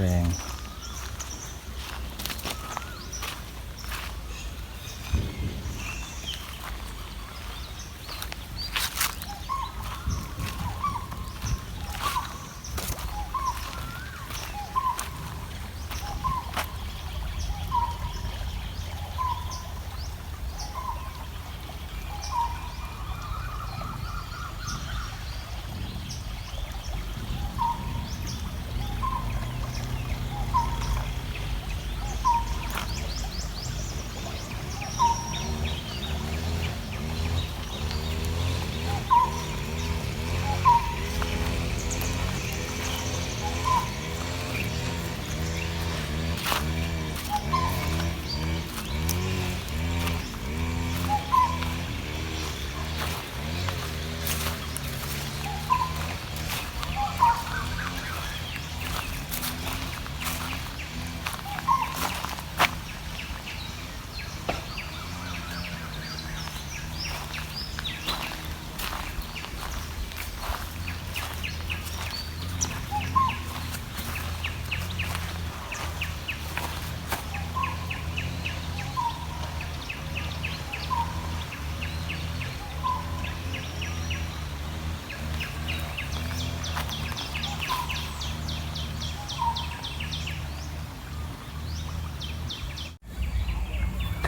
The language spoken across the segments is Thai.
แรง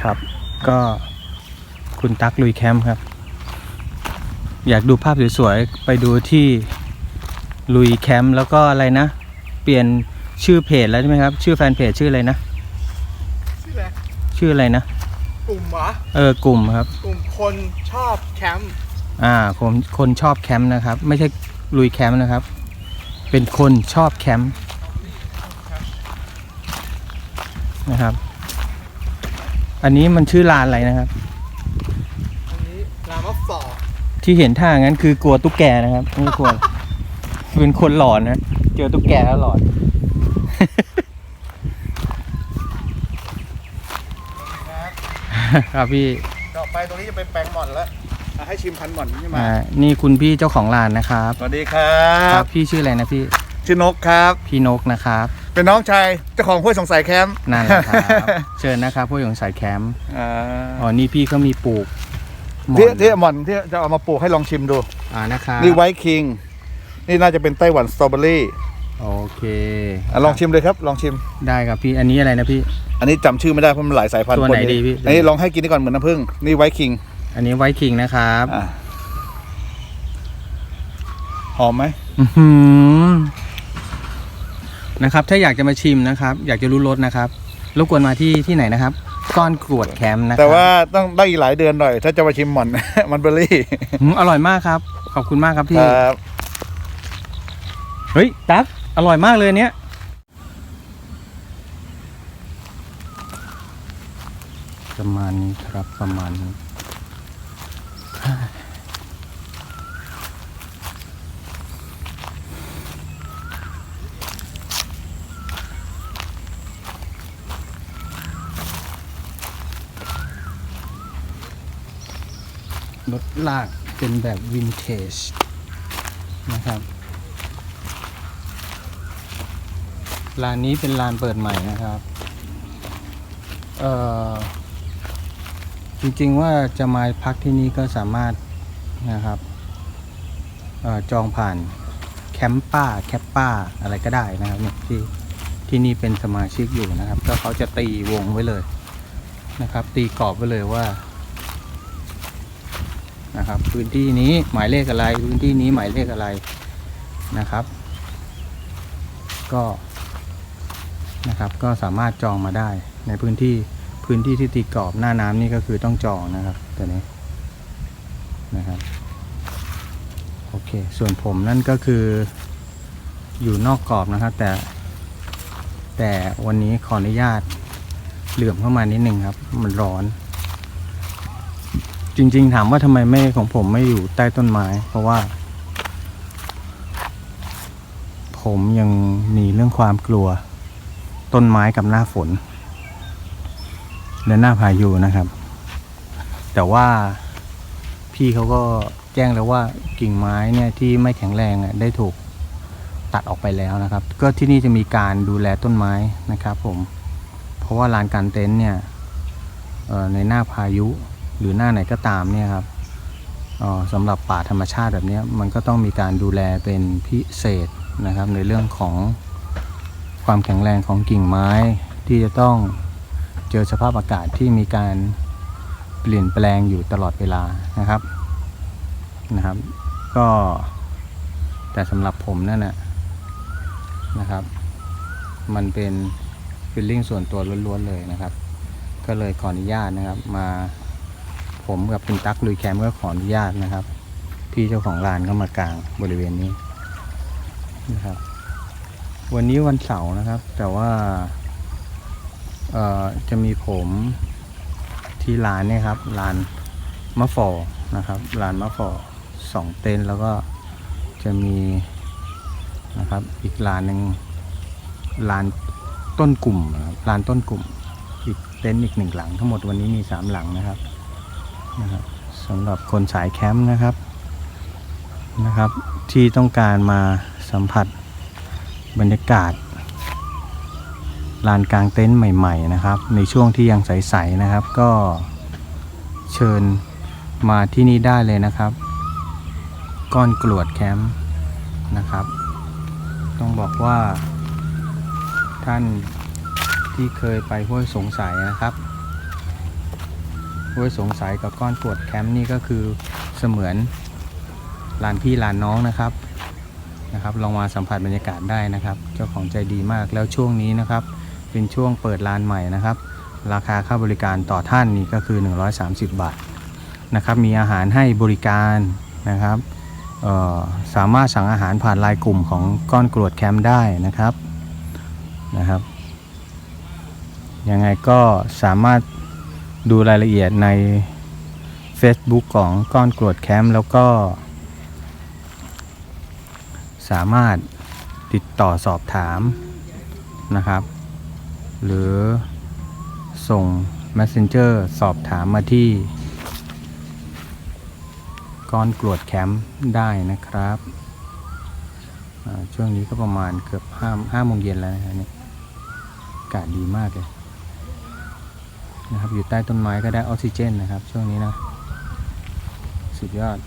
ครับ ก็คุณตั๊กลุยแคมป์ครับ อยากดูภาพสวยๆ ไปดูที่ลุยแคมป์แล้วก็อะไรนะ เปลี่ยนชื่อเพจแล้วใช่ไหมครับ ชื่อแฟนเพจชื่ออะไรนะ ชื่ออะไรชื่ออะไรนะ กลุ่มเหรอเออกลุ่มครับ กลุ่มคนชอบแคมป์อ่าผมคนชอบแคมป์นะครับ ไม่ใช่ลุยแคมป์นะครับ เป็นคนชอบแคมป์นะครับ อันนี้มันชื่อลานอะไรนะครับ อันนี้รามะฟอร์ที่เห็นท่างั้นคือกลัวตุ๊กแกนะครับไม่กลัวเป็นคนหลอนนะเจอตุ๊กแกแล้วหลอนครับครับพี่ต่อไปตรงนี้จะเป็นแปลงหม่อนแล้วอะให้ชิมพันธุ์หม่อนใช่ไหมอ่านี่คุณพี่เจ้าของร้านนะครับ สวัสดีครัครับบพี่ชื่ออะไรนะพี่ ชื่อนกครับ พี่นกนะครับ เป็นน้องชายเจ้าของห้วยสงสัยแคมป์นั่นแหละครับ เชิญนะครับผู้ยงสายแคมป์อ่าอ๋อนี่พี่เขามีปลูกหมอที่นที่หม่อนที่จะเอามาปลูกให้ลองชิมดู อ่านะครับนี่ไวท์คิง นี่น่าจะเป็นไต้หวันสตรอเบอรี่โอเคอะลองชิมเลยครับ ลองชิม ได้ครับพี่อันนี้อะไรนะพี่ อันนี้จำชื่อไม่ได้เพราะมันหลายสายพันธุ์ตัวไหนปกัดีพี่ อันนี้ลองให้กินนี่ก่อนเหมือนน้ำผึ้งนี่ไวท์คิงอันนี้ไวท์คิงนะครับอะหอมไหมอื้อหือ นะครับ ถ้าอยากจะมาชิมนะครับ อยากจะรู้รสนะครับรบกวนมาที่ที่ไหนนะครับ ก้อนกรวดแคมป์นะครับแต่ว่าต้องได้อีกหลายเดือนหน่อย ถ้าจะมาชิมหม่อน มันเบอร์รี่อืมอร่อยมากครับ ขอบคุณมากครับคพี่ รับเฮ้ย ตั๊กอร่อยมากเลยอันเนี้ยประมาณนี้ครับประมาณนี้ รถลากเป็นแบบวินเทจนะครับร้านนี้เป็นร้านเปิดใหม่นะครับเอ่อจริงๆว่าจะมาพักที่นี่ก็สามารถนะครับเออจองผ่านแคมป้าแคปป้าอะไรก็ได้นะครับเนี่ยที่ที่นี่เป็นสมาชิกอยู่นะครับ ก็เขาจะตีวงไว้เลยนะครับ ตีกรอบไว้เลยว่า นะครับ พื้นที่นี้หมายเลขอะไร พื้นที่นี้หมายเลขอะไรนะครับ ก็นะครับก็สามารถจองมาได้ในพื้นที่พื้นที่ที่ตีกรอบหน้าน้ำนี่ก็คือต้องจองนะครับตัวนี้นะครับโอเค ส่วนผมนั่นก็คืออยู่นอกกรอบนะครับ แต่ แต่วันนี้ขออนุญาตเหลื่อมเข้ามานิดนึงครับ มันร้อน จริง ๆ ถามว่าทำไมไม่ของผมไม่อยู่ใต้ต้นไม้ เพราะว่า ผมยังมีเรื่องความกลัว ต้นไม้กับหน้าฝน และหน้าพายุนะครับ แต่ว่าพี่เขาก็แจ้งแล้วว่ากิ่งไม้เนี่ยที่ไม่แข็งแรงอะได้ถูกตัดออกไปแล้วนะครับ ก็ที่นี่จะมีการดูแลต้นไม้นะครับ ผม เพราะว่าลานกางเต็นท์เนี่ยในหน้าพายุ หรือหน้าไหนก็ตามเนี่ยครับสำหรับป่าธรรมชาติแบบนี้มันก็ต้องมีการดูแลเป็นพิเศษนะครับ ในเรื่องของความแข็งแรงของกิ่งไม้ที่จะต้องเจอสภาพอากาศที่มีการเปลี่ยนแปลงอยู่ตลอดเวลานะครับนะครับ ก็แต่สำหรับผมนั่นนะนะครับ มันเป็นฟีลลิ่งส่วนตัวล้วนๆเลยนะครับ ก็เลยขออนุญาตนะครับมา ผมกับคุณตั๊กลุยแคมป์ก็ขออนุญาตนะครับ พี่เจ้าของร้านเข้ามากลางบริเวณนี้นะครับ วันนี้วันเสาร์นะครับ แต่ว่าจะมีผมที่ร้านเนี่ยครับร้านมะฟอนะครับร้านมะฟอสองเต็นแล้วก็จะมีนะครับอีกร้านหนึ่งร้านต้นกลุ่มนะครับร้านต้นกลุ่มอีกเต็นท์อีกหนึ่งหลัง ทั้งหมดวันนี้มีสามหลังนะครับ นะครับสำหรับคนสายแคมป์นะครับนะครับ ที่ต้องการมาสัมผัสบรรยากาศลานกลางเต็นท์ใหม่ ๆ นะครับ ในช่วงที่ยังใสๆนะครับ ก็เชิญมาที่นี่ได้เลยนะครับ ก้อนกรวดแคมป์นะครับ ต้องบอกว่าท่านที่เคยไปห้วยสงสัยนะครับ ห้วยสงสัยกับก้อนกรวดแคมป์นี่ก็คือเสมือนลานพี่ลานน้องนะครับนะครับลองมาสัมผัสบรรยากาศได้นะครับ เจ้าของใจดีมากแล้วช่วงนี้นะครับ เป็นช่วงเปิดลานใหม่นะครับ ราคาค่าบริการต่อท่านนี่ก็คือ 130 บาทนะครับ มีอาหารให้บริการนะครับสามารถสั่งอาหารผ่านไลน์กลุ่มของก้อนกรวดแคมป์ได้นะครับนะครับ ยังไงก็สามารถ ดูรายละเอียดใน Facebook ของก้อนกรวดแคมป์แล้วก็ สามารถติดต่อสอบถามนะครับ หรือส่ง Messenger สอบถามมาที่ก้อนกรวดแคมป์ได้นะครับช่วงนี้ก็ประมาณเกือบห้าห้าโมงเย็นแล้วนะครับเนี่ยอากาศดีมากเลย นะครับอยู่ใต้ต้นไม้ก็ได้ออกซิเจนนะครับ ช่วงนี้นะ สุดยอด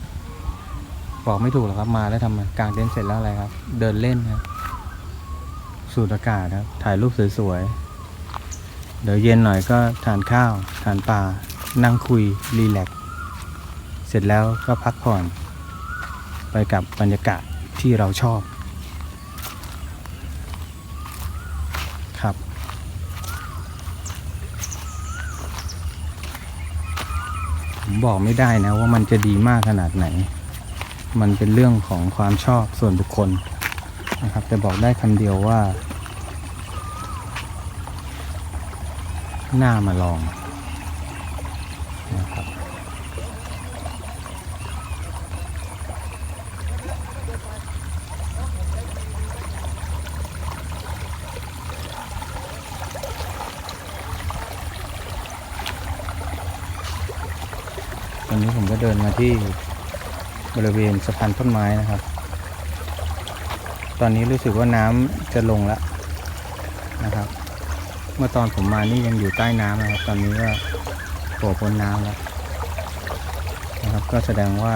บอกไม่ถูกหรอกครับมาแล้วทำไมกลางเต็นท์เสร็จแล้วอะไรครับ เดินเล่นครับสูดอากาศครับ ถ่ายรูปสวยๆ เดี๋ยวเย็นหน่อยก็ทานข้าว ทานปลา นั่งคุย รีแลกซ์เสร็จแล้วก็พักผ่อน ไปกับบรรยากาศที่เราชอบ ผมบอกไม่ได้นะว่ามันจะดีมากขนาดไหน มันเป็นเรื่องของความชอบส่วนบุคคลนะครับแต่บอกได้คำเดียวว่าน่ามาลองนะครับ ตอนนี้ผมก็เดินมา ที่บริเวณสะพานต้นไม้นะครับ ตอนนี้รู้สึกว่าน้ำจะลงแล้วนะครับ เมื่อตอนผมมานี่ยังอยู่ใต้น้ำนะครับ ตอนนี้ก็โผล่พ้นน้ำแล้วนะครับ ก็แสดงว่า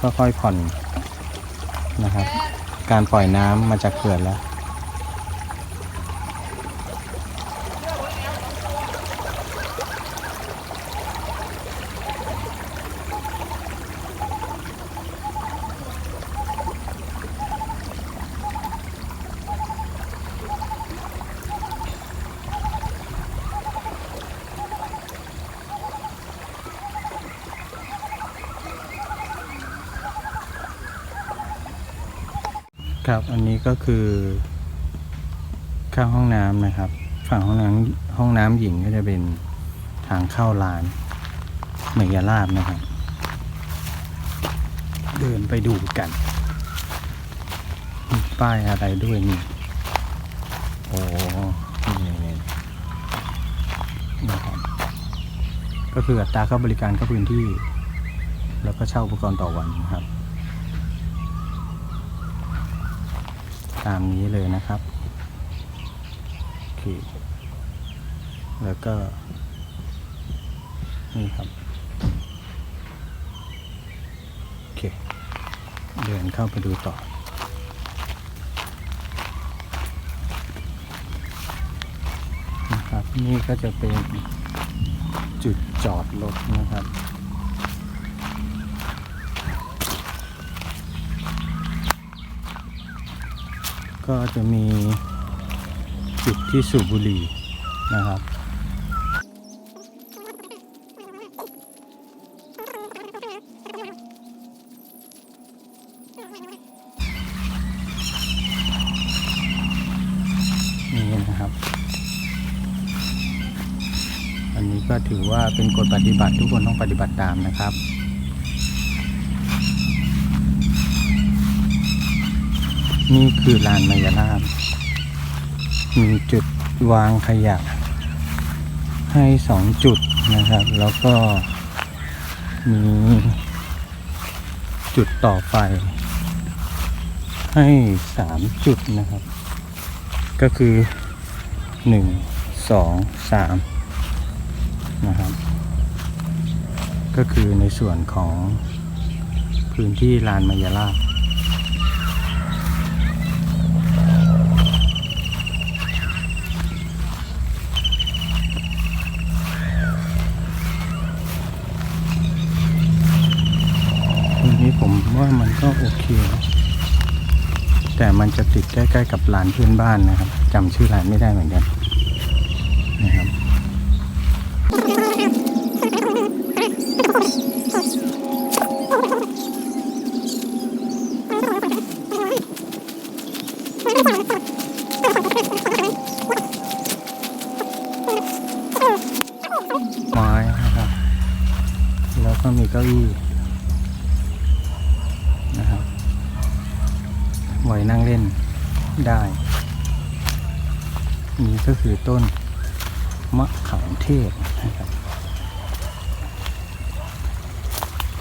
ค่อยๆผ่อนนะครับ การปล่อยน้ำมาจากเขื่อนแล้ว ก็คือข้างห้องน้ำนะครับ ฝั่งห้องน้ำห้องน้ำหญิงก็จะเป็นทางเข้าลานเมยาลาบนะครับ เดินไปดูกันมีป้ายอะไรด้วยนี่ โอ้นี่นี่นะครับ ก็คืออัตราเข้าบริการเข้าพื้นที่ แล้วก็เช่าอุปกรณ์ต่อวันนะครับ ตามนี้เลยนะครับโอเคแล้วก็ นี่ครับโอเคเดินเข้าไปดูต่อนะครับนี่ก็จะเป็นจุดจอดรถนะครับ ก็จะมีจุดที่สูบบุหรี่นะครับนี่นะครับ อันนี้ก็ถือว่าเป็นกฎปฏิบัติทุกคนต้องปฏิบัติตามนะครับ นี่คือลานมายาลาบมีจุดวางขยะ ให้สองจุดนะครับ แล้วก็มีจุดต่อไฟให้สามจุดนะครับ ก็คือหนึ่งสองสามนะครับ ก็คือในส่วนของพื้นที่ลานมายาลาบ ทีนี้ ผมว่ามันก็โอเค แต่มันจะติดใกล้ๆกับร้านเพื่อนบ้านนะครับจำชื่อร้านไม่ได้เหมือนกันนะครับ ล่นได้ นี่ก็คือต้นมะขามเทศนะครับ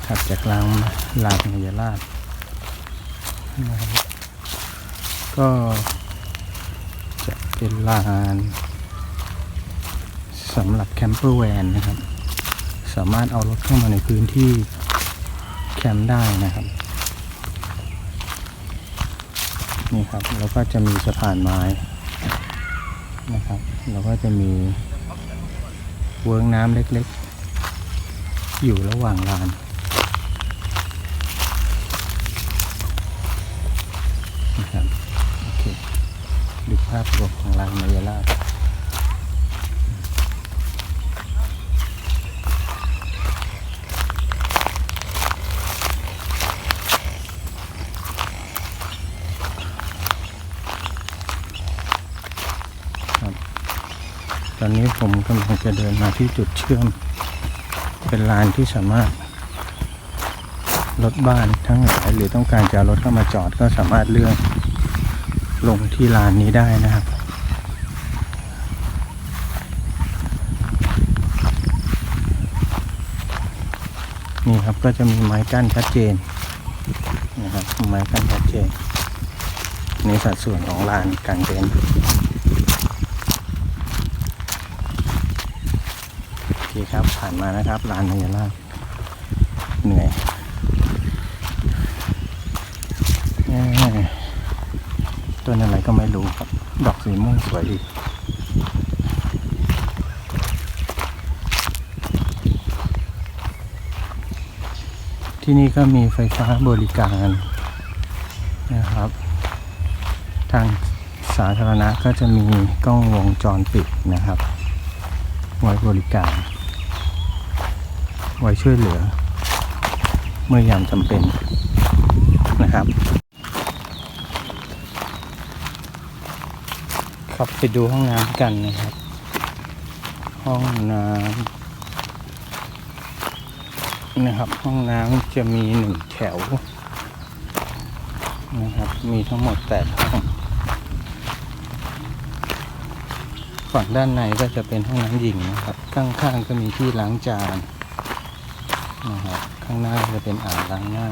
ถัดจากลางลานมยาลาดนะครับก็จะเป็นลานสำหรับแคมเปอร์แวนนะครับ สามารถเอารถเข้ามาในพื้นที่แคมป์ได้นะครับ นี่ครับแล้วก็จะมีสะพานไม้นะครับแล้วก็จะมีเวิ้งน้ำเล็กๆ อยู่ระหว่างลานนะครับโอเคดูภาพรวมของลานมายาลา อนนี้ผมกำลังจะเดินมาที่จุดเชื่อม เป็นลานที่สามารถรถบ้านทั้งหลายหรือต้องการจะรถเข้ามาจอดก็สามารถเลือกลงที่ลานนี้ได้นะครับ นี่ครับก็จะมีไม้กั้นชัดเจนนะครับไม้กั้นชัดเจนนี่สัดส่วนของลานกลางเต็นท์ โอเครับ ผ่านมานะครับลานพญานาคเหนื่อยเอ้ยต้นอะไรก็ไม่รู้ครับ ดอกสีม่วงสวยดีที่นี่ก็มีไฟฟ้าบริการนะครับ ทางสาธารณะก็จะมีกล้องวงจรปิดนะครับ ไว้บริการ ไว้ช่วยเหลือ เมื่อยามจำเป็นนะครับ ขับไปดูห้องน้ำกันนะครับ ห้องน้ำนะครับ ห้องน้ำจะมีหนึ่งแถวนะครับ มีทั้งหมดแปดห้องฝั่งด้านในก็จะเป็นห้องน้ำหญิงนะครับ ข้างๆก็มีที่ล้างจาน นะครับข้างหน้าจะเป็นอ่างล้างหน้า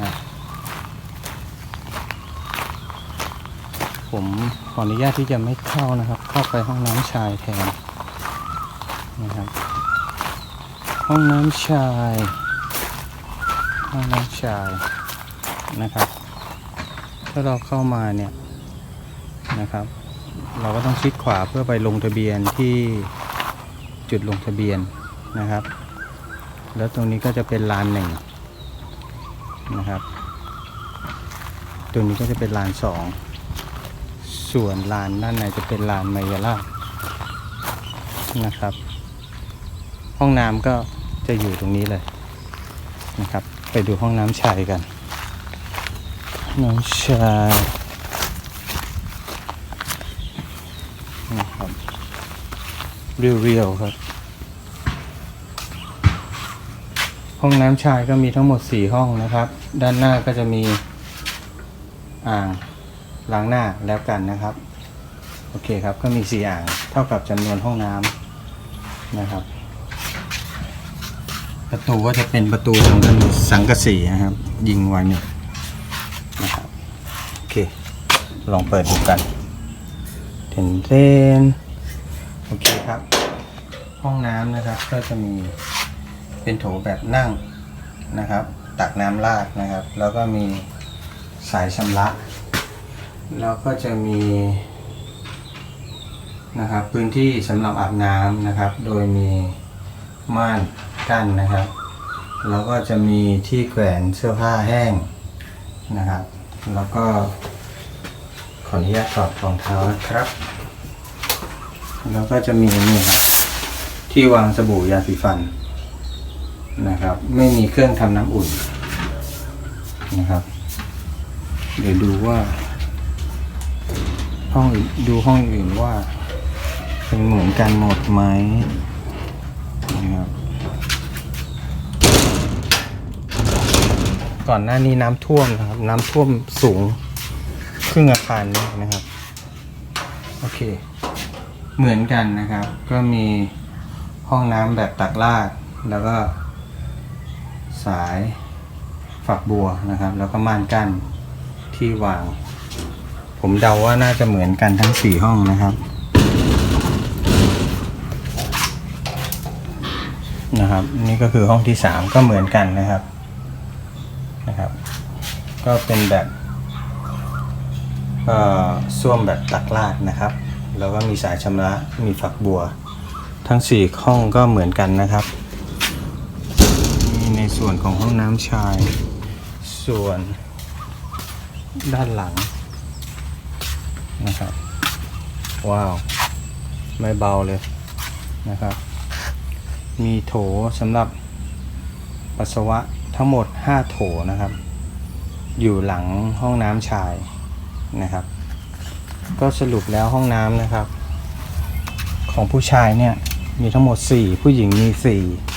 ผมขออนุญาตที่จะไม่เข้านะครับ เข้าไปห้องน้ำชายแทนนะครับ ห้องน้ำชาย ห้องน้ำชายนะครับ ถ้าเราเข้ามาเนี่ยนะครับ เราก็ต้องชิดขวาเพื่อไปลงทะเบียนที่จุดลงทะเบียนนะครับ แล้วตรงนี้ก็จะเป็นลานหนึ่งนะครับ ตรงนี้ก็จะเป็นลานสองส่วนลานด้านในจะเป็นลานมายาลานะครับ ห้องน้ำก็จะอยู่ตรงนี้เลยนะครับ ไปดูห้องน้ำชายกันน้ำชายนะครับเรียวๆครับ ห้องน้ำชายก็มีทั้งหมด 4 ห้องนะครับ ด้านหน้าก็จะมีอ่างล้างหน้าแล้วกันนะครับ โอเคครับก็มี 4 อ่างเท่ากับจำนวนห้องน้ำนะครับ ประตูก็จะเป็นประตูสังกะสังกะสีนะครับ ยิงไว้เนี่ยนะครับโอเค ลองเปิดดูกันเทนเทนโอเคครับ ห้องน้ำนะครับก็จะมี เป็นโถแบบนั่งนะครับ ตักน้ำราดนะครับ แล้วก็มีสายชำระ แล้วก็จะมีนะครับพื้นที่สำหรับอาบน้ำนะครับ โดยมีม่านกั้นนะครับ แล้วก็จะมีที่แขวนเสื้อผ้าแห้งนะครับ แล้วก็ขออนุญาตถอดรองเท้านะครับ แล้วก็จะมีนี่ครับที่วางสบู่ยาสีฟัน นะครับ ไม่มีเครื่องทำน้ำอุ่นนะครับ เดี๋ยวดูว่า ห้องดูห้องอื่นว่า เป็นเหมือนกันหมดไหมนะครับก่อนหน้านี้น้ำท่วมนะครับ น้ำท่วมสูงครึ่งอาคารนี้นะครับ โอเค เหมือนกันนะครับ ก็มีห้องน้ำแบบตักลาดแล้วก็ สายฝักบัวนะครับ แล้วก็ม่านกั้นที่วาง ผมเดาว่าน่าจะเหมือนกันทั้งสี่ห้องนะครับนะครับ นี่ก็คือห้องที่สามก็เหมือนกันนะครับนะครับ ก็เป็นแบบเอ่อส้วมแบบตักลาดนะครับ แล้วก็มีสายชำระมีฝักบัว ทั้งสี่ห้องก็เหมือนกันนะครับ ส่วนของห้องน้ำชาย ส่วนด้านหลังนะครับ ว้าว ไม่เบาเลยนะครับ มีโถสำหรับปัสสาวะทั้งหมด 5 โถนะครับ อยู่หลังห้องน้ำชายนะครับ ก็สรุปแล้วห้องน้ำนะครับ ของผู้ชายเนี่ยมีทั้งหมด 4 ผู้หญิงมี 4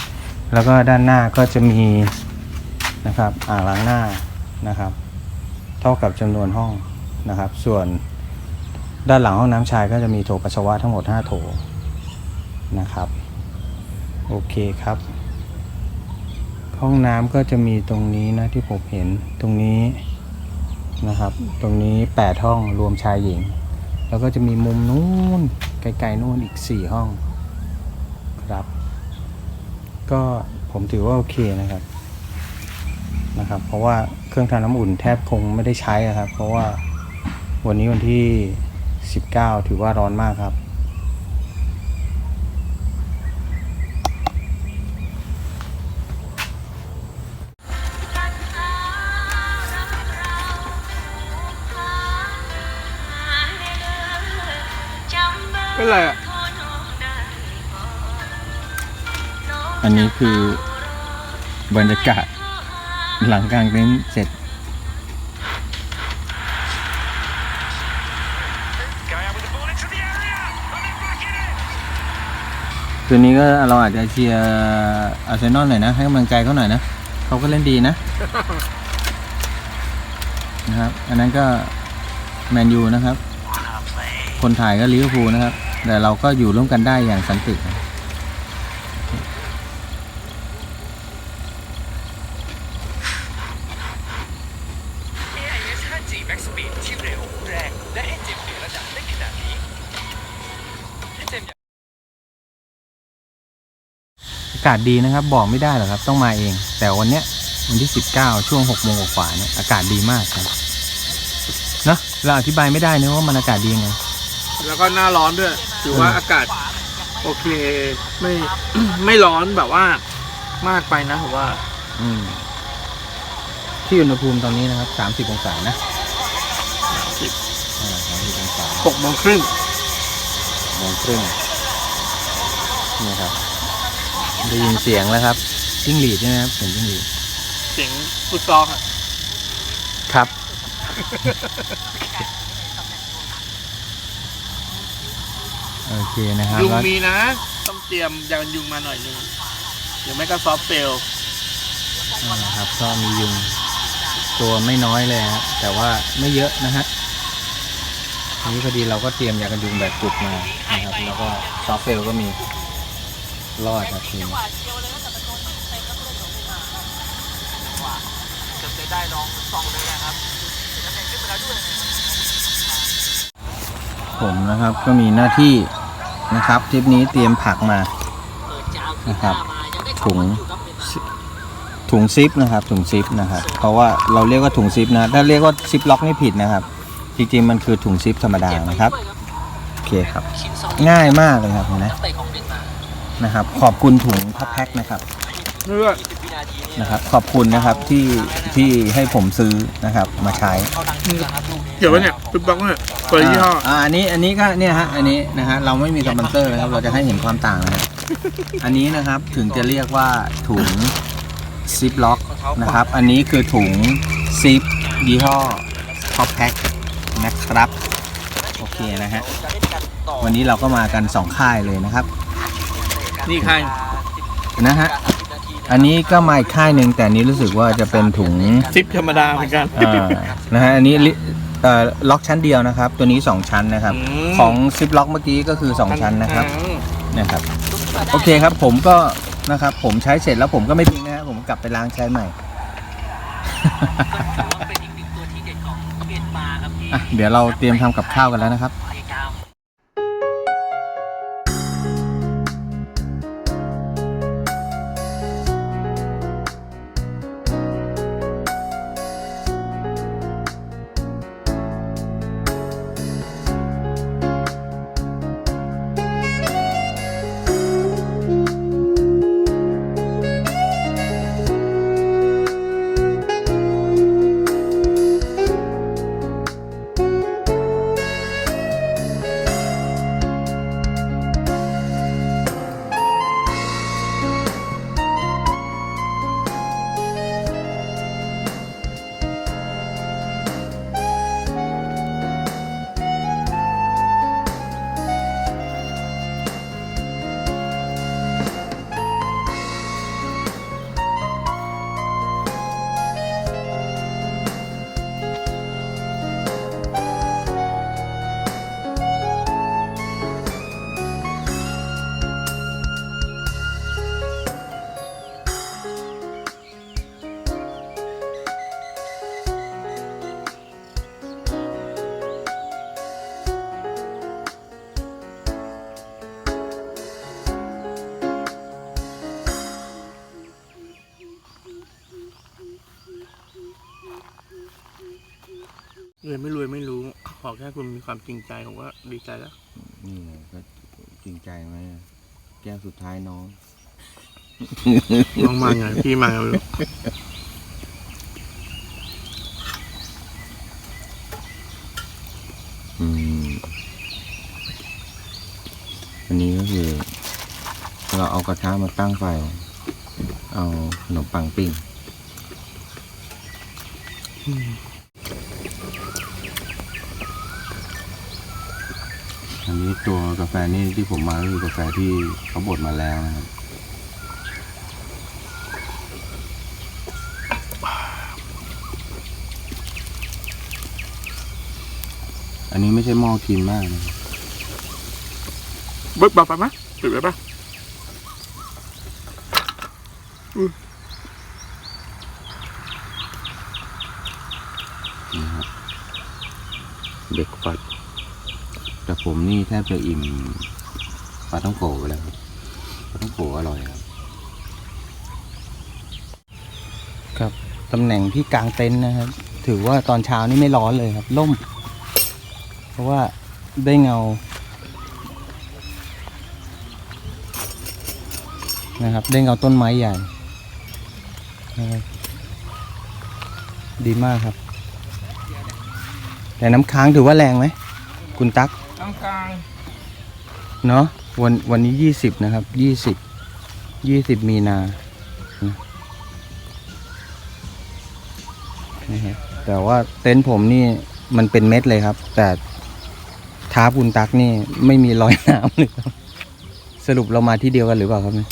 แล้วก็ด้านหน้าก็จะมีนะครับอ่างล้างหน้านะครับ เท่ากับจำนวนห้องนะครับ ส่วนด้านหลังห้องน้ำชายก็จะมีโถปัสสาวะทั้งหมด 5 โถนะครับ โอเคครับ ห้องน้ำก็จะมีตรงนี้นะที่ผมเห็นตรงนี้นะครับ ตรงนี้ 8 ห้องรวมชายหญิง แล้วก็จะมีมุมนู้นไกลๆนู้นอีก 4 ห้อง ก็ผมถือว่าโอเคนะครับนะครับ เพราะว่าเครื่องทำน้ำอุ่นแทบคงไม่ได้ใช้ครับ เพราะว่าวันนี้วันที่ 19 ถือว่าร้อนมากครับ เป็นไรอะ อันนี้คือบรรยากาศหลังกลางเต็นท์เสร็จ Going out with the ball into the area. And they're back in it. คืนนี้ก็เราอาจจะเชียร์อาร์เซนอลหน่อยนะ ให้กำลังใจเขาหน่อยนะ เขาก็เล่นดีนะ นะครับ อันนั้นก็แมนยูนะครับ คนถ่ายก็ลิเวอร์พูลนะครับ แต่เราก็อยู่ร่วมกันได้อย่างสันตินะ AIS 5G Max Speed ที่เร็วแรงและ Engine ากาศดีนะครับ บอกไม่ได้หรอกครับ ต้องมาเอง แต่วันเนี้ยวันที่ 19 ช่วง6โมงกว่าๆเนี่ยอากาศดีมากครับเนอะเราอธิบายไม่ได้นะว่ามันอากาศดียังไง แล้วก็หน้าร้อนด้วย ถือว่าอากาศโอเค ไม่ ไม่ร้อนแบบว่ามากไปนะผมว่า อืม ที่อุณหภูมิตอนนี้นะครับ 30 องศานะอ่า30องศาหกโมงครึ่งโมงครึ่งนี่ครับ ได้ยินเสียงแล้วครับจิ้งหรีดใช่ไหมครับเสียงจิ้งหรีดเสียงฟุตซอลอะครับ โอเคนะครับยุงแล้วมีนะ ต้องเตรียมยากันยุงมาหน่อยนึงเดี๋ยวไม่ก็ซอฟต์เฟลอ่าครับก็มียุงตัวไม่น้อยเลยฮะแต่ว่าไม่เยอะนะฮะอันนี้พอดีเราก็เตรียมยากันยุงแบบกุดมานะครับแล้วก็ซอฟต์เฟลก็มี รอดครับทีนี้ผมนะครับก็มีหน้าที่นะครับทริปนี้เตรียมผักมานะครับถุงถุงซิปนะครับถุงซิปนะครับเพราะว่าเราเรียกว่าถุงซิปนะถ้าเรียกว่าซิปล็อกนี่ผิดนะครับ จริงๆมันคือถุงซิปธรรมดานะครับโอเคครับ ง่ายมากเลยครับเห็นะ นะครับ ขอบคุณถุงพับแพ็คนะครับเพื่อนะครับ ขอบคุณนะครับที่ที่ให้ผมซื้อนะครับมาใช้เดี๋ยวไว้เนี่ยปุ๊บบักเนี่ยเปิดยี่ห้ออ่าอันนี้อันนี้ก็เนี่ยฮะอันนี้นะฮะเราไม่มีสปอนเซอร์นะครับ เราจะให้เห็นความต่างนะฮะอันนี้นะครับถึงจะเรียกว่าถุงซิปล็อกนะครับ อันนี้คือถุงซิปยี่ห้อท็อปแพ็คนะครับ โอเคนะฮะวันนี้เราก็มากันสองค่ายเลยนะครับ นี่ใครนะฮะ อันนี้ก็มาอีกค่ายหนึ่งแต่อันนี้รู้สึกว่าจะเป็นถุงซิปธรรมดาเหมือนกัน อ่านะฮะอันนี้ลิเอ่อล็อกชั้นเดียวนะครับ ตัวนี้ 2 ชั้นนะครับ อืม ของซิปล็อกเมื่อกี้ก็คือ 2 ชั้นนะครับนะครับโอเคครับผมก็นะครับผมใช้เสร็จแล้วผมก็ไม่ทิ้งนะฮะผมกลับไปล้างใช้ใหม่อะเดี๋ยวเราเตรียมทำกับข้าวกันแล้วนะครับ รวยไม่รวยไม่รู้ ขอแค่คุณมีความจริงใจผมว่าดีใจแล้ว นี่ไงก็จริงใจไหมแก้วสุดท้ายน้อง น้องมาไงพี่มาไงไม่รู้อืมอันนี้ก็คือ เราเอากระทะมาตั้งไฟ เอาขนมปังปิ้งอั นนี้ตัวกาแฟนี่ที่ผมมาก็คือกาแฟที่เขาบดมาแล้วนะครับอันนี้ไม่ใช่หม้อกินมากนะเบิกบอกไปไหมปิดไว้ปะนะครับเด็กฟัดแต่ ผมนี่แทบจะอิ่มปลาต้องโกไปแล้วครับปลาต้องโกอร่อยครับ ครับตำแหน่งที่กลางเต็นท์นะครับ ถือว่าตอนเช้านี่ไม่ร้อนเลยครับล่ม เพราะว่าได้เงานะครับได้เงาต้นไม้ใหญ่ดีมากครับ แต่น้ำค้างถือว่าแรงไหม คุณตั๊ก กลางเนาะวันวันนี้ยี่สิบนะครับยี่สิบยี่สิบมีนานะครับแต่ว่าเต็นท์ผมนี่มันเป็นเม็ดเลยครับ แต่ท้าบุญตักนี่ไม่มีรอยน้ำเลยครับ สรุปเรามาที่เดียวกันหรือเปล่าครับเนี่ย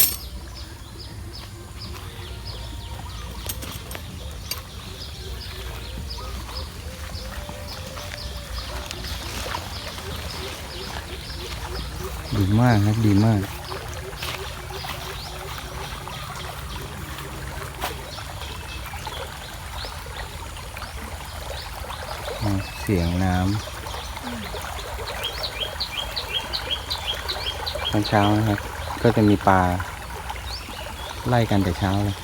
ดีมากครับดีมากเสียงน้ำตอนเช้านะครับ ก็จะมีปลาไล่กันแต่เช้าเลย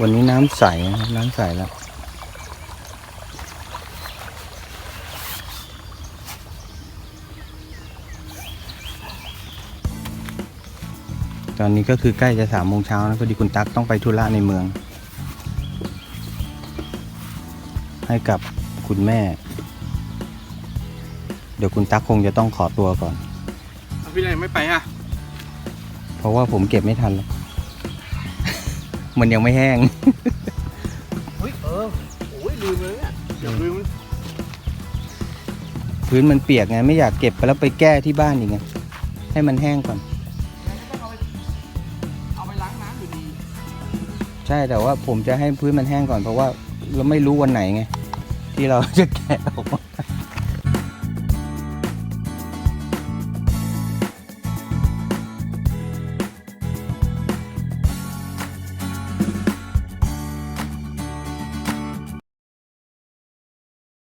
วันนี้น้ำใสนะน้ำใสแล้ว ตอนนี้ก็คือใกล้จะสามโมงเช้านะพอดีคุณตั๊กต้องไปธุระในเมือง ให้กับคุณแม่ เดี๋ยวคุณตั๊กคงจะต้องขอตัวก่อน เอาพี่นายไม่ไปอะ เพราะว่าผมเก็บไม่ทันแล้ว มันยังไม่แห้ง เฮ้ยเออโอ้ยลืมเลยเนี่ยเดี๋ยวลืมพื้นมันเปียกไงไม่อยากเก็บไปแล้วไปแก้ที่บ้านอีกไงให้มันแห้งก่อน ใช่แต่ว่าผมจะให้พื้นมันแห้งก่อนเพราะว่าเราไม่รู้วันไหนไง ที่เราจะแกะออกมา